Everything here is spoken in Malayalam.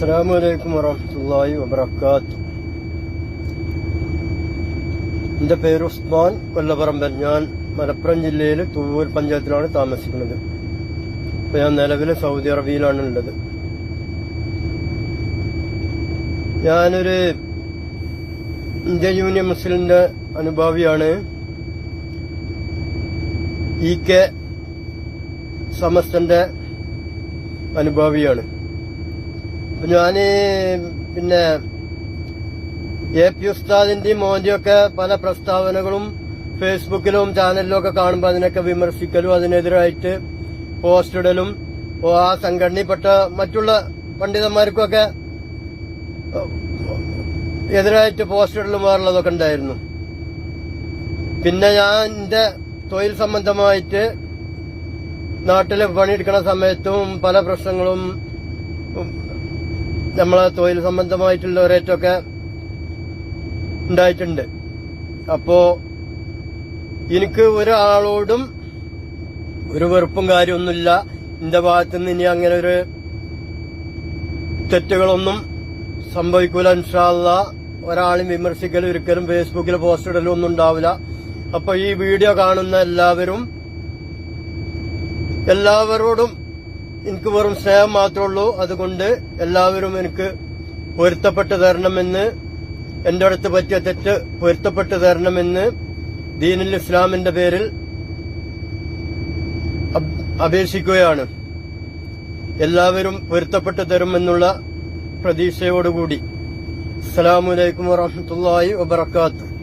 അസ്സലാമു അലൈക്കും വറഹ്മത്തുള്ളാഹി വബറകാത്ത് എന്റെ പേര് ഉസ്മാൻ കൊല്ലപ്പറമ്പൻ ഞാൻ മലപ്പുറം ജില്ലയിൽ തൂവൂർ പഞ്ചായത്തിലാണ് താമസിക്കുന്നത്. ഇപ്പം ഞാൻ നിലവിൽ സൗദി അറേബ്യയിലാണ് ഉള്ളത്. ഞാനൊരു ഇന്ത്യ യൂണിയൻ മുസ്ലിമിന്റെ അനുഭാവിയാണ്. E K സമസ്തന്റെ അനുഭാവിയാണ്. ഞാൻ പിന്നെ എ പി ഉസ്താദിന്റെയും മോന്റെയും ഒക്കെ പല പ്രസ്താവനകളും ഫേസ്ബുക്കിലും ചാനലിലും ഒക്കെ കാണുമ്പോൾ അതിനൊക്കെ വിമർശിക്കലും അതിനെതിരായിട്ട് പോസ്റ്റിടലും ആ സംഘടനയിൽപ്പെട്ട മറ്റുള്ള പണ്ഡിതന്മാർക്കൊക്കെ എതിരായിട്ട് പോസ്റ്റിടലും വേറുള്ളതൊക്കെ ഉണ്ടായിരുന്നു. പിന്നെ ഞാൻ എന്റെ തൊഴിൽ സംബന്ധമായിട്ട് നാട്ടിൽ പണിയെടുക്കുന്ന സമയത്തും പല പ്രശ്നങ്ങളും നമ്മളെ തൊഴിൽ സംബന്ധമായിട്ടുള്ള റേറ്റൊക്കെ ഉണ്ടായിട്ടുണ്ട്. അപ്പോ എനിക്ക് ഒരാളോടും ഒരു വെറുപ്പും കാര്യമൊന്നുമില്ല. എന്റെ ഭാഗത്തു നിന്ന് ഇനി അങ്ങനെ ഒരു തെറ്റുകളൊന്നും സംഭവിക്കൂല ഇൻഷാല്ല ഒരാളും വിമർശിക്കലും ഒരിക്കലും ഫേസ്ബുക്കിൽ പോസ്റ്റ് ഇടലും ഒന്നും ഉണ്ടാവില്ല. അപ്പൊ ഈ വീഡിയോ കാണുന്ന എല്ലാവരും എല്ലാവരോടും എനിക്ക് വെറും സ്നേഹം മാത്രമേ ഉള്ളൂ. അതുകൊണ്ട് എല്ലാവരും എനിക്ക് പൊരുത്തപ്പെട്ട് തരണമെന്ന് എന്റെ അടുത്ത് പറ്റിയ തെറ്റ് പൊരുത്തപ്പെട്ട് തരണമെന്ന് ദീനുൽ ഇസ്ലാമിന്റെ പേരിൽ അപ്- അപേക്ഷിക്കുകയാണ്. എല്ലാവരും പൊരുത്തപ്പെട്ട് തരുമെന്നുള്ള പ്രതീക്ഷയോടുകൂടി. അസ്സലാമലൈക്കും വറഹമത്തല്ലാഹി വബർക്കാത്തു